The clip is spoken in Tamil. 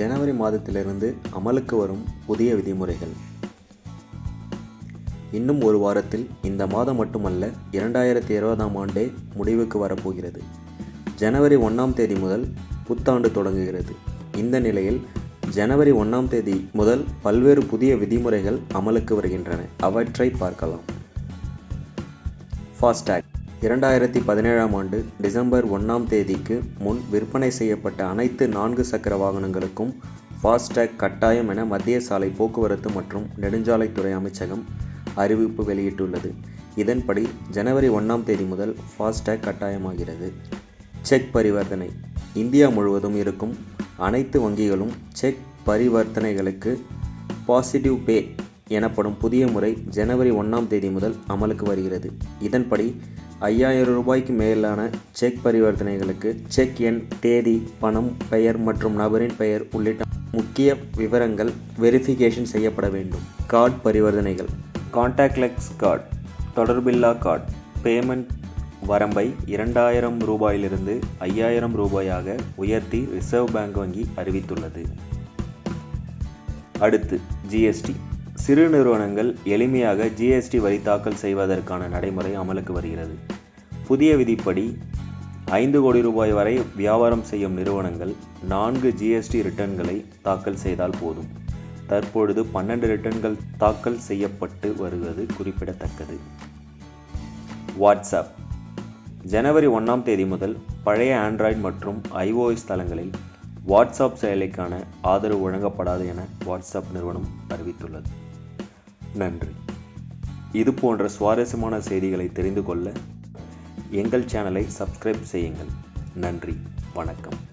ஜனவரி மாதத்திலிருந்து அமலுக்கு வரும் புதிய விதிமுறைகள். இன்னும் ஒரு வாரத்தில் இந்த மாதம் மட்டுமல்ல இரண்டாயிரத்தி இருபதாம் ஆண்டே முடிவுக்கு வரப்போகிறது. ஜனவரி ஒன்றாம் தேதி முதல் புத்தாண்டு தொடங்குகிறது. இந்த நிலையில் ஜனவரி ஒன்றாம் தேதி முதல் பல்வேறு புதிய விதிமுறைகள் அமலுக்கு வருகின்றன. அவற்றை பார்க்கலாம். ஃபாஸ்டாக் இரண்டாயிரத்தி பதினேழாம் ஆண்டு டிசம்பர் ஒன்றாம் தேதிக்கு முன் விற்பனை செய்யப்பட்ட அனைத்து நான்கு சக்கர வாகனங்களுக்கும் ஃபாஸ்டேக் கட்டாயம் என மத்திய சாலை போக்குவரத்து மற்றும் நெடுஞ்சாலைத்துறை அமைச்சகம் அறிவிப்பு வெளியிட்டுள்ளது. இதன்படி ஜனவரி ஒன்றாம் தேதி முதல் ஃபாஸ்டேக் கட்டாயமாகிறது. செக் பரிவர்த்தனை. இந்தியா முழுவதும் இருக்கும் அனைத்து வங்கிகளும் செக் பரிவர்த்தனைகளுக்கு பாசிட்டிவ் பே எனப்படும் புதிய முறை ஜனவரி ஒன்றாம் தேதி முதல் அமலுக்கு வருகிறது. இதன்படி ஐயாயிரம் ரூபாய்க்கு மேலான செக் பரிவர்த்தனைகளுக்கு செக் எண் தேதி பணம் பெயர் மற்றும் நபரின் பெயர் உள்ளிட்ட முக்கிய விவரங்கள் வெரிஃபிகேஷன் செய்யப்பட வேண்டும். கார்டு பரிவர்த்தனைகள். கான்டாக்ட்லெக்ஸ் கார்டு தொடர்பில்லா கார்டு பேமெண்ட் வரம்பை இரண்டாயிரம் ரூபாயிலிருந்து ஐயாயிரம் ரூபாயாக உயர்த்தி ரிசர்வ் பேங்க் வங்கி அறிவித்துள்ளது. அடுத்து ஜிஎஸ்டி சிறு நிறுவனங்கள் எளிமையாக ஜிஎஸ்டி வரி தாக்கல் செய்வதற்கான நடைமுறை அமலுக்கு வருகிறது. புதிய விதிப்படி ஐந்து கோடி ரூபாய் வரை வியாபாரம் செய்யும் நிறுவனங்கள் நான்கு ஜிஎஸ்டி ரிட்டர்ன்களை தாக்கல் செய்தால் போதும். தற்பொழுது பன்னெண்டு ரிட்டர்ன்கள் தாக்கல் செய்யப்பட்டு வருவது குறிப்பிடத்தக்கது. வாட்ஸ்அப். ஜனவரி ஒன்றாம் தேதி முதல் பழைய ஆண்ட்ராய்டு மற்றும் ஐஓஎஸ் தளங்களில் வாட்ஸ்அப் செயலிக்கான ஆதரவு வழங்கப்படாது என வாட்ஸ்அப் நிறுவனம் அறிவித்துள்ளது. நன்றி. இது போன்ற சுவாரஸ்யமான செய்திகளை தெரிந்து கொள்ள எங்கள் சேனலை சப்ஸ்கிரைப் செய்யுங்கள். நன்றி. வணக்கம்.